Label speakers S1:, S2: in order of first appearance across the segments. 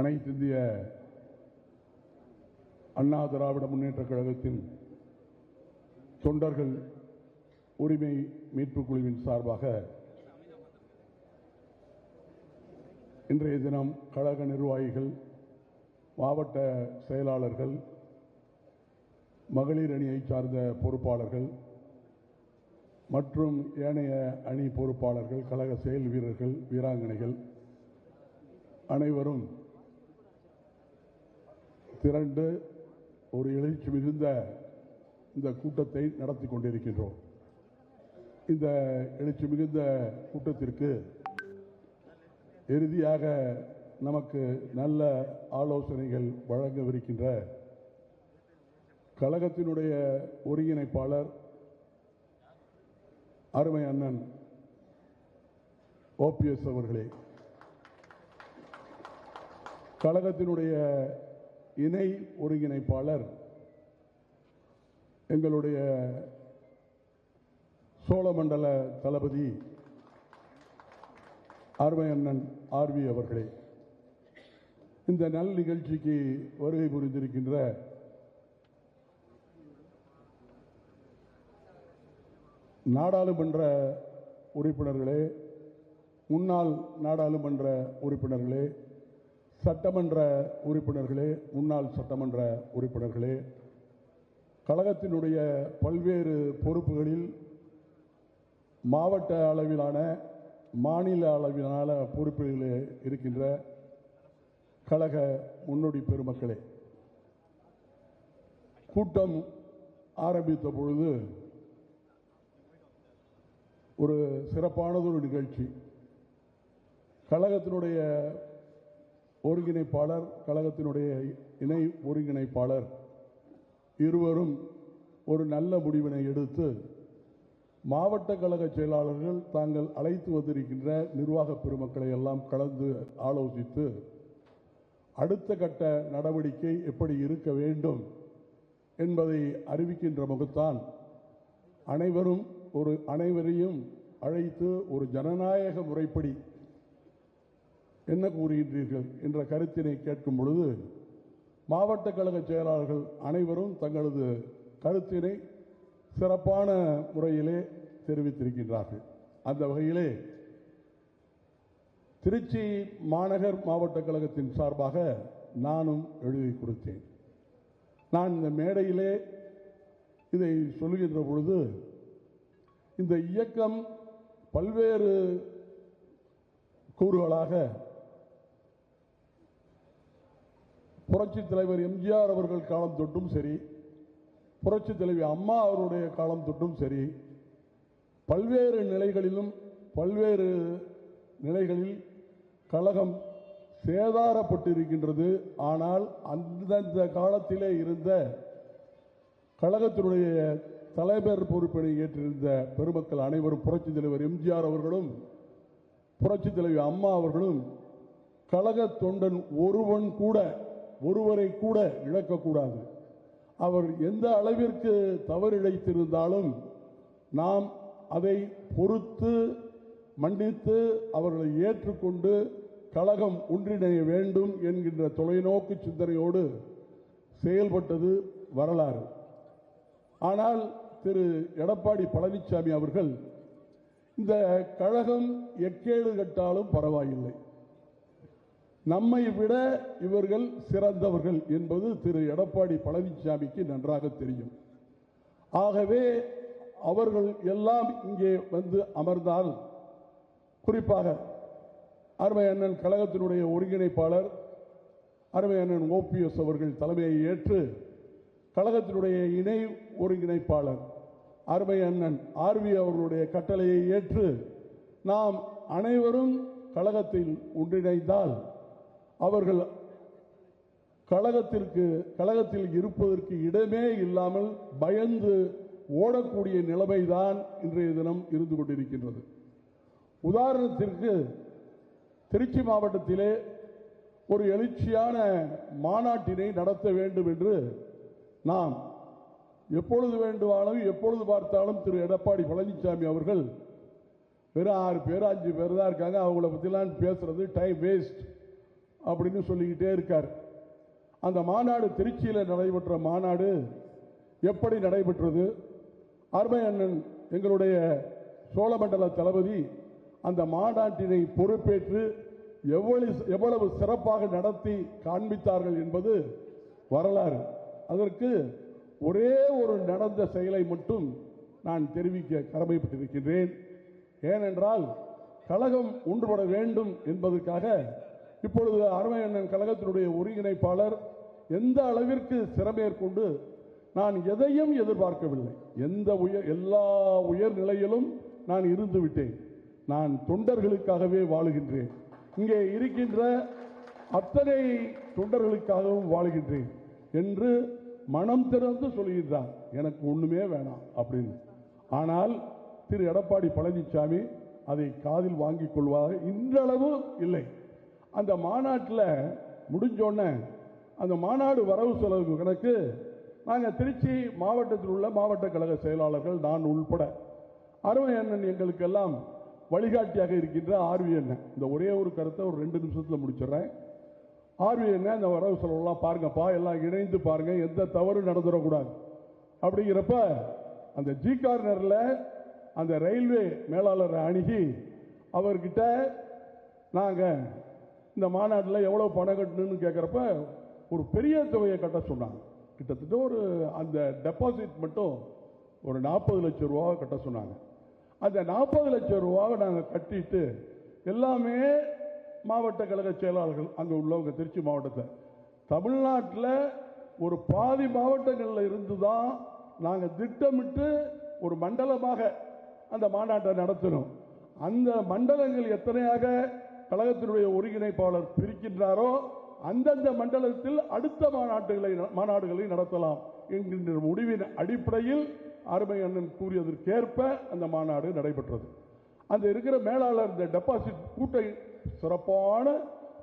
S1: அனைத்து இந்திய அண்ணா திராவிட முன்னேற்ற கழகத்தின் தொண்டர்கள் உரிமை மீட்புக் குழுவின் சார்பாக இன்றைய தினம் கழக நிர்வாகிகள் மாவட்ட செயலாளர்கள் மகளிர் அணியை சார்ந்த பொறுப்பாளர்கள் மற்றும் ஏனைய அணி பொறுப்பாளர்கள் கழக செயல் வீரர்கள் வீராங்கனைகள் அனைவரும் திரண்டு ஒரு எழுச்சி மிகுந்த இந்த கூட்டத்தை நடத்தி கொண்டிருக்கின்றோம். இந்த எழுச்சி மிகுந்த கூட்டத்திற்கு இறுதியாக நமக்கு நல்ல ஆலோசனைகள் வழங்கவிருக்கின்ற கழகத்தினுடைய ஒருங்கிணைப்பாளர் அருமை அண்ணன் ஓபிஎஸ் அவர்களே. கழகத்தினுடைய இணை ஒருங்கிணைப்பாளர் எங்களுடைய சோழமண்டல தளபதி அருமையண்ணன் ஆர்வி அவர்களே இந்த நல் நிகழ்ச்சிக்கு வருகை புரிந்திருக்கின்ற நாடாளுமன்ற உறுப்பினர்களே முன்னாள் நாடாளுமன்ற உறுப்பினர்களே சட்டமன்ற உறுப்பினர்களே முன்னாள் சட்டமன்ற உறுப்பினர்களே கழகத்தினுடைய பல்வேறு பொறுப்புகளில் மாவட்ட அளவிலான மாநில அளவிலான பொறுப்புகளிலே இருக்கின்ற கழக முன்னோடி பெருமக்களே கூட்டம் ஆரம்பித்த பொழுது ஒரு சிறப்பானதொரு நிகழ்ச்சி. கழகத்தினுடைய ஒருங்கிணைப்பாளர் கழகத்தினுடைய இணை ஒருங்கிணைப்பாளர் இருவரும் ஒரு நல்ல முடிவினை எடுத்து மாவட்ட கழக செயலாளர்கள் தாங்கள் அழைத்து வந்திருக்கின்ற நிர்வாக பெருமக்களை எல்லாம் கலந்து ஆலோசித்து அடுத்த கட்ட நடவடிக்கை எப்படி இருக்க வேண்டும் என்பதை அறிவிக்கின்ற முகத்தான் அனைவரும் ஒரு அனைவரையும் அழைத்து ஒரு ஜனநாயக முறைப்படி என்ன கூறுகின்றீர்கள் என்ற கருத்தினை கேட்கும் பொழுது மாவட்ட கழக செயலாளர்கள் அனைவரும் தங்களது கருத்தினை சிறப்பான முறையிலே தெரிவித்திருக்கின்றார்கள். அந்த வகையிலே திருச்சி மாநகர் மாவட்ட கழகத்தின் சார்பாக நானும் எழுதி கொடுத்தேன். நான் இந்த மேடையிலே இதை சொல்லுகின்ற பொழுது இந்த இயக்கம் பல்வேறு கூறுகளாக புரட்சி தலைவர் எம்ஜிஆர் அவர்கள் காலம் தொட்டும் சரி புரட்சி தலைவி அம்மா அவருடைய காலம் தொட்டும் சரி பல்வேறு நிலைகளிலும் பல்வேறு நிலைகளில் கழகம் சேதாரப்பட்டிருக்கின்றது. ஆனால் அந்தந்த காலத்திலே இருந்த கழகத்தினுடைய தலைவர் பொறுப்பினை ஏற்றிருந்த பெருமக்கள் அனைவரும் புரட்சி தலைவர் எம்ஜிஆர் அவர்களும் புரட்சி தலைவி அம்மா அவர்களும் கழக தொண்டன் ஒருவன் கூட ஒருவரை கூட இழக்கக்கூடாது. அவர் எந்த அளவிற்கு தவறிழைத்திருந்தாலும் நாம் அதை பொறுத்து மன்னித்து அவர்களை ஏற்றுக்கொண்டு கழகம் ஒன்றிணைய வேண்டும் என்கின்ற தொலைநோக்கு சிந்தனையோடு செயல்பட்டது வரலாறு. ஆனால் திரு எடப்பாடி பழனிசாமி அவர்கள் இந்த கழகம் எக்கேடு கட்டாலும் பரவாயில்லை. நம்மை விட இவர்கள் சிறந்தவர்கள் என்பது திரு எடப்பாடி பழனிசாமிக்கு நன்றாக தெரியும். ஆகவே அவர்கள் எல்லாம் இங்கே வந்து அமர்ந்தால் குறிப்பாக அருமை அண்ணன் கழகத்தினுடைய ஒருங்கிணைப்பாளர் அருமை அண்ணன் ஓபிஎஸ் அவர்கள் தலைமையை ஏற்று கழகத்தினுடைய இணை ஒருங்கிணைப்பாளர் அருமை அண்ணன் ஆர்வி அவர்களுடைய கட்டளையை ஏற்று நாம் அனைவரும் கழகத்தில் ஒன்றிணைந்தால் அவர்கள் கழகத்திற்கு கழகத்தில் இருப்பதற்கு இடமே இல்லாமல் பயந்து ஓடக்கூடிய நிலைமைதான் இன்றைய தினம் இருந்து கொண்டிருக்கின்றது. உதாரணத்திற்கு திருச்சி மாவட்டத்திலே ஒரு எழுச்சியான மாநாட்டினை நடத்த வேண்டும் என்று நாம் எப்பொழுது வேண்டுமானாலும் எப்பொழுது பார்த்தாலும் திரு எடப்பாடி பழனிசாமி அவர்கள் வெறும் ஆறு பேர் அஞ்சு பேர் தான் இருக்காங்க. அவங்கள பற்றிலாம் பேசுறது டைம் வேஸ்ட் அப்படின்னு சொல்லிக்கிட்டே இருக்கார். அந்த மாநாடு திருச்சியில் நடைபெற்ற மாநாடு எப்படி நடைபெற்றது? அருமை அண்ணன் எங்களுடைய சோழமண்டல தளபதி அந்த மாநாட்டினை பொறுப்பேற்று எவ்வளவு எவ்வளவு சிறப்பாக நடத்தி காண்பித்தார்கள் என்பது வரலாறு. அதற்கு ஒரே ஒரு நடந்த செயலை மட்டும் நான் தெரிவிக்க கடமைப்பட்டிருக்கின்றேன். ஏனென்றால் கழகம் ஒன்றுபட வேண்டும் என்பதற்காக இப்பொழுது அருமை கழகத்தினுடைய ஒருங்கிணைப்பாளர் எந்த அளவிற்கு சிறமேற்கொண்டு நான் எதையும் எதிர்பார்க்கவில்லை. எந்த உயர் எல்லா உயர்நிலையிலும் நான் இருந்து விட்டேன். நான் தொண்டர்களுக்காகவே வாழுகின்றேன். இங்கே இருக்கின்ற அத்தனை தொண்டர்களுக்காகவும் வாழுகின்றேன் என்று மனம் திறந்து சொல்கின்றார். எனக்கு ஒண்ணுமே வேணாம் அப்படின்னு. ஆனால் திரு எடப்பாடி பழனிசாமி அதை காதில் வாங்கிக் கொள்வார். இன்றளவு இல்லை. அந்த மாநாட்டில் முடிஞ்சோடனே அந்த மாநாடு வரவு செலவு கணக்கு நாங்கள் திருச்சி மாவட்டத்தில் உள்ள மாவட்ட கழக செயலாளர்கள் நான் உள்பட. அருமை அண்ணன் எங்களுக்கெல்லாம் வழிகாட்டியாக இருக்கின்ற ஆர்வி அண்ணன். இந்த ஒரே ஒரு கருத்தை ஒரு ரெண்டு நிமிஷத்தில் முடிச்சிடுறேன். ஆர்வி அண்ணன் அந்த வரவு செலவுலாம் பாருங்கப்பா எல்லாம் இணைந்து பாருங்கள் எந்த தவறும் நடந்துடக்கூடாது. அப்படிங்கிறப்ப அந்த ஜி கார்னரில் அந்த ரயில்வே மேலாளரை அணுகி அவர்கிட்ட நாங்கள் இந்த மாநாட்டில் எவ்வளோ பணம் கட்டணும்னு கேட்குறப்ப ஒரு பெரிய தொகையை கட்ட சொன்னாங்க. கிட்டத்தட்ட ஒரு அந்த டெபாசிட் மட்டும் ஒரு நாற்பது லட்சம் ரூபாவை கட்ட சொன்னாங்க. அந்த நாற்பது லட்சம் ரூபாவை நாங்கள் கட்டிட்டு எல்லாமே மாவட்ட கழக செயலாளர்கள் அங்கே உள்ளவங்க திருச்சி மாவட்டத்தை தமிழ்நாட்டில் ஒரு பாதி மாவட்டங்களில் இருந்து தான் நாங்கள் திட்டமிட்டு ஒரு மண்டலமாக அந்த மாநாட்டை நடத்தணும். அந்த மண்டலங்கள் எத்தனையாக? கழகத்தினுடைய ஒருங்கிணைப்பாளர் பிரிக்கின்றாரோ அந்தந்த மண்டலத்தில் அடுத்த மாநாட்டுகளை மாநாடுகளை நடத்தலாம் என்கின்ற முடிவின் அடிப்படையில் அருமை அண்ணன் கூறியதற்கேற்ப அந்த மாநாடு நடைபெற்றது. அந்த இருக்கிற மேலாளர் இந்த டெபாசிட் கூட்டை சிறப்பான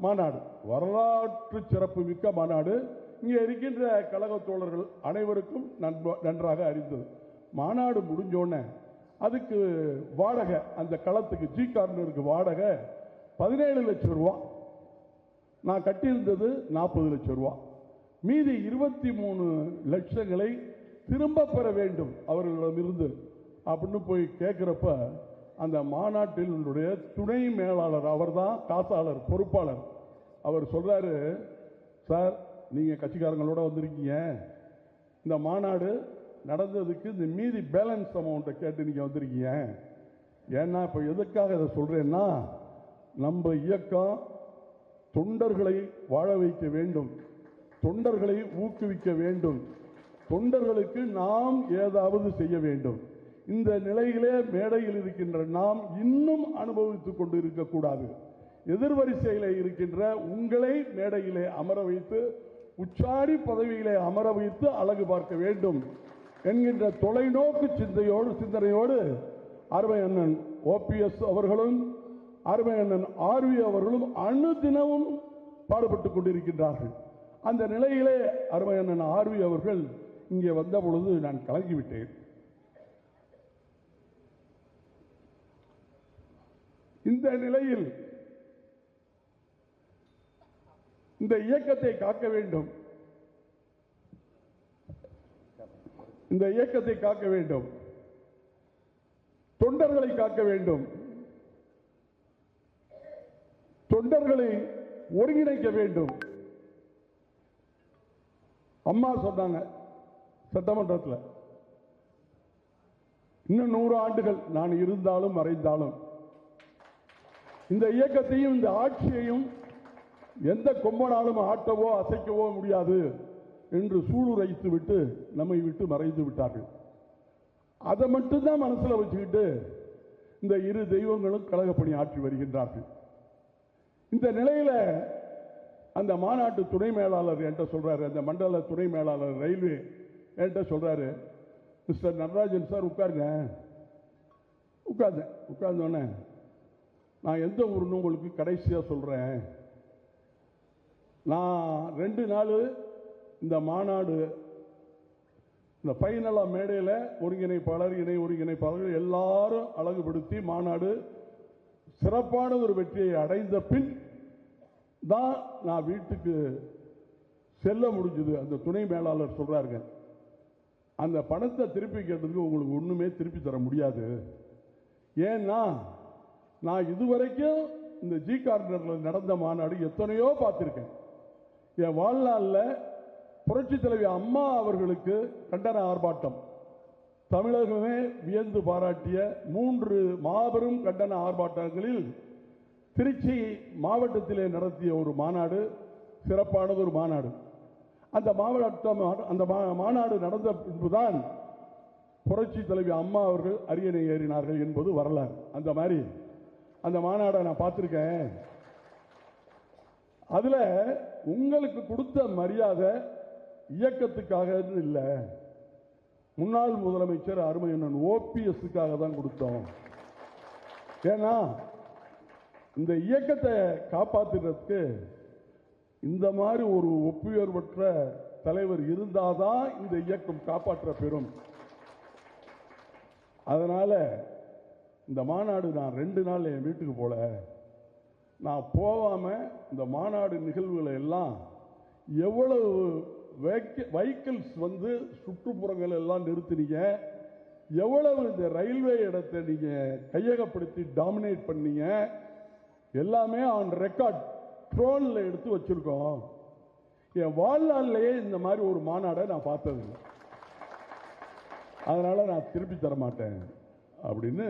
S1: மாநாடு வரலாற்று சிறப்பு மிக்க மாநாடு. இங்கே இருக்கின்ற கழக தோழர்கள் அனைவருக்கும் நன்றாக அறிந்தது. மாநாடு முடிஞ்சோடனே அதுக்கு வாடகை அந்த களத்துக்கு ஜி கார்னருக்கு வாடகை பதினேழு லட்சம் ரூபா. நான் கட்டியிருந்தது நாற்பது லட்சம் ரூபா. மீதி இருபத்தி மூணு லட்சங்களை திரும்ப பெற வேண்டும் அவர்களிடமிருந்து அப்படின்னு போய் கேட்குறப்ப அந்த மாநாட்டினுடைய துணை மேலாளர் அவர்தான் காசாளர் பொறுப்பாளர். அவர் சொல்கிறாரு சார் நீங்கள் கட்சிக்காரங்களோட வந்திருக்கீங்க. இந்த மாநாடு நடந்ததுக்கு இந்த மீதி பேலன்ஸ் அமௌண்ட்டை கேட்டு நீங்கள் வந்திருக்கீங்க. ஏன்னா இப்போ எதுக்காக இதை சொல்கிறேன்னா நம்ம இயக்கம் தொண்டர்களை வாழ வைக்க வேண்டும். தொண்டர்களை ஊக்குவிக்க வேண்டும். தொண்டர்களுக்கு நாம் ஏதாவது செய்ய வேண்டும். இந்த நிலையிலே மேடையில் இருக்கின்ற நாம் இன்னும் அனுபவித்துக் கொண்டு இருக்கக்கூடாது எதிர்வரிசையிலே இருக்கின்ற உங்களை மேடையிலே அமர வைத்து உச்சாடி பதவியிலே அமர வைத்து அழகு பார்க்க வேண்டும் என்கின்ற தொலைநோக்கு சிந்தையோடு சிந்தனையோடு அருமை அண்ணன் ஓபிஎஸ் அவர்களும் அருமையண்ணன் ஆர்வி அவர்களும் அணு தினமும் பாடுபட்டுக் கொண்டிருக்கின்றார்கள். அந்த நிலையிலே அருமையண்ணன் ஆர்வி அவர்கள் இங்கே வந்த பொழுது நான் கலங்கிவிட்டேன். இந்த நிலையில் இந்த இயக்கத்தை காக்க வேண்டும். இந்த இயக்கத்தை காக்க வேண்டும். தொண்டர்களை காக்க வேண்டும். தொண்டர்களை ஒருங்கிணைக்க வேண்டும். அம்மா சொன்னாங்க சட்டமன்றத்தில் இன்னும் நூறு ஆண்டுகள் நான் இருந்தாலும் மறைந்தாலும் இந்த இயக்கத்தையும் இந்த ஆட்சியையும் எந்த கொம்பனாலும் ஆட்டவோ அசைக்கவோ முடியாது என்று சூளுரைத்து விட்டு நம்மை விட்டு மறைந்து விட்டார்கள். அதை மட்டும்தான் மனசுல வச்சுக்கிட்டு இந்த இரு தெய்வங்களும் கழகப்பணி ஆற்றி வருகின்றார்கள். இந்த நிலையில அந்த மாநாட்டு துணை மேலாளர் என்கிட்ட சொல்றாரு. அந்த மண்டல துணை மேலாளர் ரயில்வே என்கிட்ட சொல்றாரு. மிஸ்டர் நடராஜன் சார் உட்காருங்க. உட்கார்ந்தேன் உட்கார்ந்தோடனே நான் எந்த ஊருன்னு உங்களுக்கு கடைசியாக சொல்கிறேன் நான் ரெண்டு நாள் இந்த மாநாடு இந்த பைனலா மேடையில் ஒருங்கிணைப்பாளர் இணை ஒருங்கிணைப்பாளர்கள் எல்லாரும் அழகுபடுத்தி மாநாடு சிறப்பான ஒரு வெற்றியை அடைந்த பின் தான் நான் வீட்டுக்கு செல்ல முடிஞ்சது. அந்த துணை மேலாளர் சொல்றாருங்க அந்த பணத்தை திருப்பி கேட்டதுக்கு உங்களுக்கு ஒன்றுமே திருப்பி தர முடியாது. ஏன்னா நான் இதுவரைக்கும் இந்த ஜி கார்னர்ல நடந்த மாநாடு எத்தனையோ பார்த்துருக்கேன். என் வாழ்நாளில் புரட்சி தலைவி அம்மா அவர்களுக்கு கண்டன ஆர்ப்பாட்டம். தமிழகமே வியந்து பாராட்டிய மூன்று மாபெரும் கண்டன ஆர்ப்பாட்டங்களில் திருச்சி மாவட்டத்திலே நடத்திய ஒரு மாநாடு சிறப்பானது ஒரு மாநாடு. அந்த மாவட்டம் அந்த மா- மாநாடு நடந்த பின்புதான் புரட்சி தலைவி அம்மா அவர்கள் அரியணை ஏறினார்கள் என்பது வரலாறு. அந்த மாதிரி அந்த மாநாடை நான் பார்த்துருக்கேன். அதில் உங்களுக்கு கொடுத்த மரியாதை இயக்கத்துக்காக இல்லை. முன்னாள் முதலமைச்சர் அருமையண்ணன் ஓபிஎஸ்க்காக தான் கொடுத்தோம். ஏன்னா இந்த இயக்கத்தை காப்பாத்துறதுக்கு இந்த மாதிரி ஒரு ஒப்புயர்வற்ற தலைவர் இருந்தாதான் இந்த இயக்கம் காப்பாற்ற பெறும். அதனால இந்த மாநாடு நான் ரெண்டு நாள் என் வீட்டுக்கு போல. நான் போகாம இந்த மாநாடு நிகழ்வுகளை எல்லாம் எவ்வளவு வெஹிக்கிள்ஸ் வந்து சுற்றுப்புறங்கள் எல்லாம் நிறுத்தினீங்க. எவ்வளவு இந்த ரயில்வே இடத்தை நீங்கள் கையகப்படுத்தி டாமினேட் பண்ணீங்க. எல்லாமே ஆன் ரெக்கார்ட் ட்ரோனில் எடுத்து வச்சுருக்கோம். என் வாழ்நாளிலேயே இந்த மாதிரி ஒரு மாநாடை நான் பார்த்ததில்லை. அதனால் நான் திருப்பி தர மாட்டேன் அப்படின்னு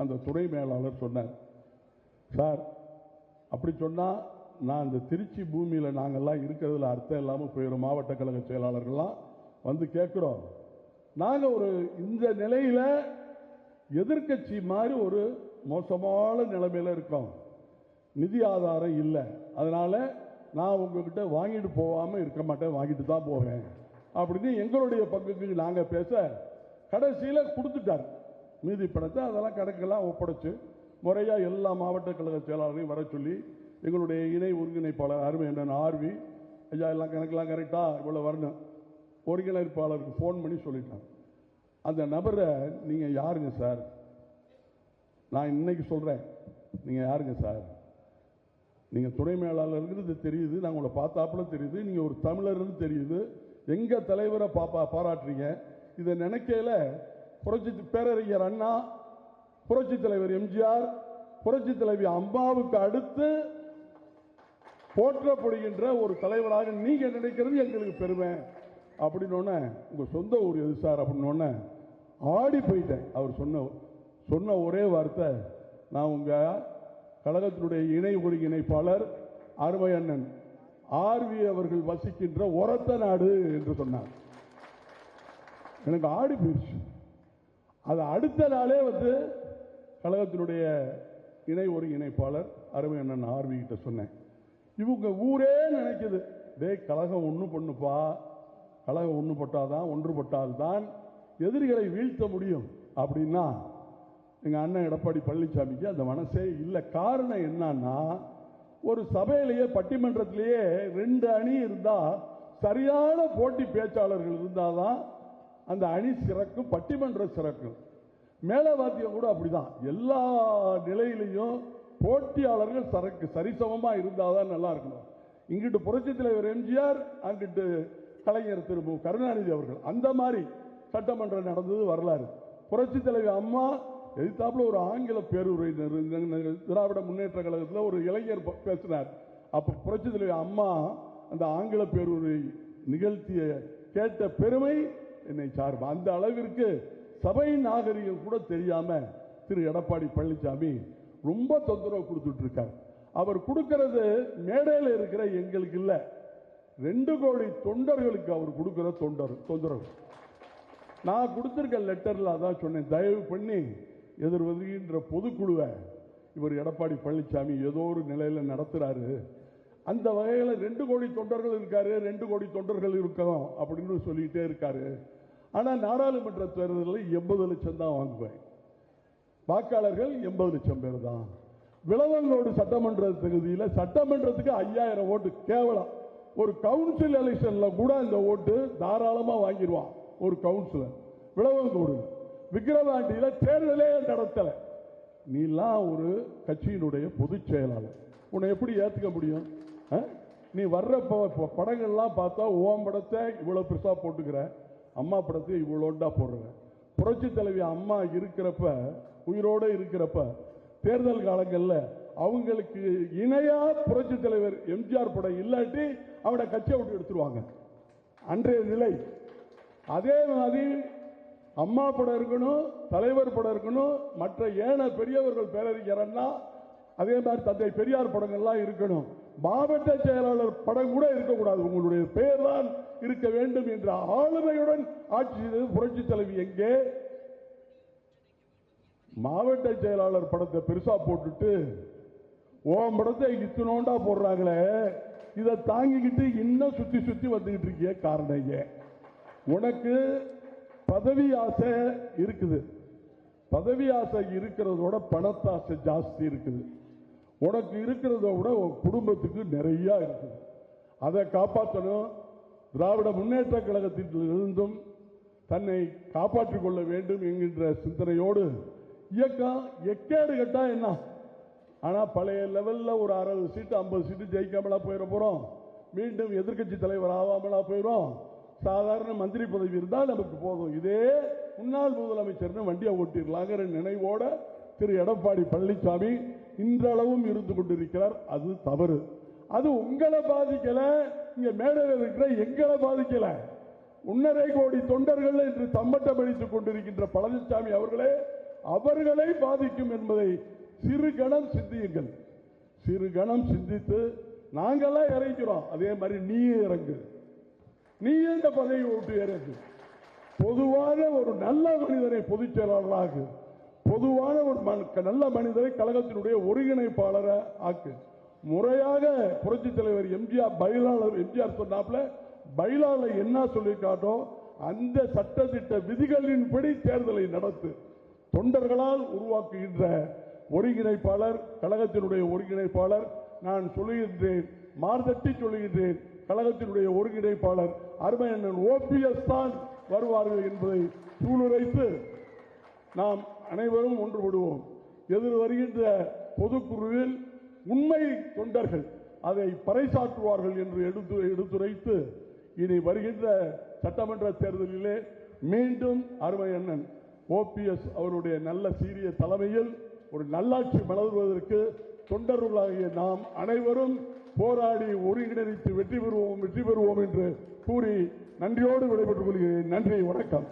S1: அந்த துணை மேலாளர் சொன்னார். சார் அப்படி சொன்னால் நான் இந்த திருச்சி பூமியில் நாங்கள்லாம் இருக்கிறதுல அர்த்தம் இல்லாமல் போயிடும் மாவட்ட கழக செயலாளர்கள்லாம் வந்து கேட்குறோம். நாங்கள் ஒரு இந்த நிலையில் எதிர்க்கட்சி மாதிரி ஒரு மோசமான நிலைமையில் இருக்கோம். நிதி ஆதாரம் இல்லை. அதனால் நான் உங்ககிட்ட வாங்கிட்டு போகாமல் இருக்க மாட்டேன். வாங்கிட்டு தான் போவேன். அப்படின்னு எங்களுடைய பங்குக்கு நாங்கள் பேச கடைசியில் கொடுத்துட்டார். மீதி பணத்தை அதெல்லாம் கணக்கெல்லாம் ஒப்படைச்சு முறையாக எல்லா மாவட்ட கழக செயலாளரையும் வர சொல்லி எங்களுடைய இணை ஒருங்கிணைப்பாளர் அருமை என்ன ஆர்வி. ஐயா எல்லாம் கணக்கெல்லாம் கரெக்டாக இவ்வளோ வரணும். ஒருங்கிணைப்பாளருக்கு ஃபோன் பண்ணி சொல்லிட்டான். அந்த நபரை நீங்கள் யாருங்க சார்? நான் இன்னைக்கு சொல்கிறேன் நீங்கள் யாருங்க சார்? நீங்கள் துணை மேலாளருங்கிறது தெரியுது. நான் உங்களை பார்த்தாப்புல தெரியுது. நீங்கள் ஒரு தமிழர்னு தெரியுது. எங்கள் தலைவரை பாப்பா பாராட்டுறீங்க? இதை நினைக்கையில் புரட்சி பேரறிஞர் அண்ணா புரட்சி தலைவர் எம்ஜிஆர் புரட்சி தலைவி அம்மாவுக்கு அடுத்து போற்றப்படுகின்ற ஒரு தலைவராக நீங்க நினைக்கிறது? எங்களுக்கு பெருமை. அப்படின்னு உங்கள் உங்க சொந்த ஊர் எது சார்? அப்படின்னு ஆடி போயிட்டேன். அவர் சொன்ன சொன்ன ஒரே வார்த்தை நான் உங்க கழகத்தினுடைய இணை ஒருங்கிணைப்பாளர் அருமை அண்ணன் ஆர்வி அவர்கள் வசிக்கின்ற ஒரத்த நாடு என்று சொன்னார். எனக்கு ஆடி போயிடுச்சு. அது அடுத்த நாளே வந்து கழகத்தினுடைய இணை ஒருங்கிணைப்பாளர் அருமை அண்ணன் ஆர்வி கிட்ட சொன்னேன். இவங்க ஊரே நினைக்குது. டேய் கழகம் ஒன்று பண்ணுப்பா. கழகம் ஒண்ணு பட்டாதான் ஒன்றுபட்டால்தான் எதிரிகளை வீழ்த்த முடியும். அப்படின்னா எங்கள் அண்ணன் எடப்பாடி பழனிசாமிக்கு அந்த மனசே இல்லை. காரணம் என்னன்னா ஒரு சபையிலேயே பட்டிமன்றத்திலேயே ரெண்டு அணி இருந்தால் சரியான போட்டி பேச்சாளர்கள் இருந்தாதான் அந்த அணி சிறக்கும் பட்டிமன்றம் சிறக்கும் மேலவாத்தியம் கூட அப்படிதான். எல்லா நிலையிலையும் போட்டியாளர்கள் சரக்கு சரிசமமா இருந்தாதான் நல்லா இருக்கணும். இங்கிட்டு புரட்சி தலைவர் எம்ஜிஆர் அங்கிட்டு கலைஞர் திரு கருணாநிதி அவர்கள். அந்த மாதிரி சட்டமன்றம் நடந்தது வரலாறு. புரட்சி தலைவர் அம்மா எதிர்த்தாப்புல ஒரு ஆங்கில பேருரை திராவிட முன்னேற்ற கழகத்தில் ஒரு இளைஞர் பேசினார். அப்ப புரட்சி தலைவர் அம்மா அந்த ஆங்கில பேருரை நிகழ்த்திய கேட்ட பெருமை என்னை சார்பு. அந்த அளவிற்கு சபை நாகரிகம் கூட தெரியாம திரு எடப்பாடி பழனிசாமி ரொம்ப தொந்தரவு கொடுத்துட்டு இருக்காரு அவர் கொடுக்கறது மேடையில் இருக்கிற எங்களுக்கு இல்ல. ரெண்டு கோடி தொண்டர்களுக்கு அவர் கொடுக்கிற தொண்டர் தொந்தரவு. நான் கொடுத்துருக்க லெட்டர்ல அதான் சொன்னேன் தயவு பண்ணி எதிர்வதுகின்ற பொதுக்குழுவை இவர் எடப்பாடி பழனிசாமி ஏதோ ஒரு நிலையில நடத்துறாரு. அந்த வகையில் ரெண்டு கோடி தொண்டர்கள் இருக்காரு ரெண்டு கோடி தொண்டர்கள் இருக்கணும் அப்படின்னு சொல்லிட்டே இருக்காரு. ஆனால் நாடாளுமன்ற தேர்தலில் எண்பது லட்சம் தான் வாங்குவேன். வாக்காளர்கள் எண்பது லட்சம் பேர் தான். விளவங்கோடு சட்டமன்ற தொகுதியில் சட்டமன்றத்துக்கு ஐயாயிரம் ஓட்டு கேவலம். ஒரு கவுன்சில் எலெக்ஷன்ல கூட இந்த ஓட்டு தாராளமாக வாங்கிடுவான் ஒரு கவுன்சிலர் விளவங்கோடு விக்கிரவாண்டியில் தேர்தலே நடத்தலை. நீலாம் ஒரு கட்சியினுடைய பொதுச் செயலாளர். உன்னை எப்படி ஏற்றுக்க முடியும்? ஆ? நீ வர்ற படங்கள்லாம் பார்த்தா ஓம் படத்தை இவ்வளோ பெருசாக போட்டுக்கிற. அம்மா படத்தை இவ்வளோண்டா போடுறேன் புரட்சி தலைவி அம்மா இருக்கிறப்ப உயிரோட இருக்கிறப்ப தேர்தல் காலங்களில் அவங்களுக்கு இணையா புரட்சி தலைவர் எம்ஜிஆர் படம் இல்லாட்டி அவனை கட்சியை விட்டு எடுத்துருவாங்க. அன்றைய நிலை. அதே மாதிரி அம்மா படம் இருக்கணும் தலைவர் படம் இருக்கணும் மற்ற ஏன பெரியவர்கள் பேரறிஞரன்னா அதே மாதிரி தந்தை பெரியார் படங்கள்லாம் இருக்கணும். மாவட்ட செயலாளர் படம் கூட இருக்கக்கூடாது. உங்களுடைய பெயர் தான் இருக்க வேண்டும் என்ற ஆளுமையுடன் ஆட்சி செய்தது புரட்சி தலைவி எங்கே? மாவட்ட செயலாளர் படத்தை பெருசா போட்டுட்டு ஓம் படத்தை இத்தனோண்டா போடுறாங்களே இதை தாங்கிக்கிட்டு இன்னும் சுத்தி சுத்தி வந்துகிட்டு இருக்கிய காரணம் ஏன்? உனக்கு பதவி ஆசை இருக்குது. பதவி ஆசை இருக்கிறதோட பணத்தாசை ஜாஸ்தி இருக்குது. உனக்கு இருக்கிறத விட உன் குடும்பத்துக்கு நிறைய இருக்குது. அதை காப்பாற்றணும். திராவிட முன்னேற்ற கழகத்திலிருந்தும் தன்னை காப்பாற்றிக் கொள்ள வேண்டும் என்கின்ற சிந்தனையோடு இயக்கம் எக்கேடு கட்டா என்ன? ஆனா பழைய லெவல்ல ஒரு அறுபது சீட்டு ஐம்பது சீட்டு ஜெயிக்காமலா போயிட போறோம். மீண்டும் எதிர்க்கட்சி தலைவர் ஆகாமலா போயிடும் சாதாரண மந்திரி பதவி இருந்தால் நமக்கு போதும். இதே முன்னாள் முதலமைச்சர்னு வண்டியை ஓட்டிடலாங்கிற நினைவோட திரு. எடப்பாடி பழனிசாமி இன்றளவும் இருந்து கொண்டிருக்கிறார் அது தவறு. அது உங்களை பாதிக்கல. இங்க மேடையில் இருக்கிற எங்களை பாதிக்கல. ஒன்னரை கோடி தொண்டர்கள் என்று தம்மட்டம் அடித்துக் கொண்டிருக்கின்ற பழனிசாமி அவர்களே அவர்களை பாதிக்கும் என்பதை சிறு கணம் சிந்தியுங்கள். சிறு கணம் சிந்தித்து நாங்கெல்லாம் இறங்கிறோம். அதே மாதிரி நீயும் இறங்கு. நீ இந்த பதவி விட்டு இறங்கு? பொதுவான ஒரு நல்ல மனிதரை பொதுச் செயலாளராக பொதுவான ஒரு நல்ல மனிதரை கழகத்தினுடைய ஒருங்கிணைப்பாளரை ஆக்கு. முறையாக புரட்சி தலைவர் எம்ஜிஆர் பயிலாளர் எம்ஜிஆர் சொன்னாப்ல பயிலாளர் என்ன சொல்லியிருக்காட்டோ அந்த சட்டத்திட்ட விதிகளின்படி தேர்தலை நடத்து தொண்டர்களால் உருவாக்குகின்ற ஒருங்கிணைப்பாளர் கழகத்தினுடைய ஒருங்கிணைப்பாளர் நான் சொல்லுகின்றேன் மார்தட்டி சொல்லுகின்றேன் கழகத்தினுடைய ஒருங்கிணைப்பாளர் அருமையண்ணன் ஓபிஎஸ் தான் வருவார்கள் என்பதை சூளுரைத்து நாம் அனைவரும் ஒன்றுபடுவோம். எதிர் வருகின்ற பொதுக்குழுவில் உண்மை தொண்டர்கள் அதை பறைசாற்றுவார்கள் என்று எடுத்து எடுத்துரைத்து இனி வருகின்ற சட்டமன்ற தேர்தலிலே மீண்டும் அருமை அண்ணன் ஓபிஎஸ் அவருடைய நல்ல சீரிய தலைமையில் ஒரு நல்லாட்சி மலர்வதற்கு தொண்டர்களாகிய நாம் அனைவரும் போராடி ஒருங்கிணைத்து வெற்றி பெறுவோம் வெற்றி பெறுவோம் என்று கூறி நன்றியோடு விடைபெற்றுக் கொள்கிறேன். நன்றி வணக்கம்.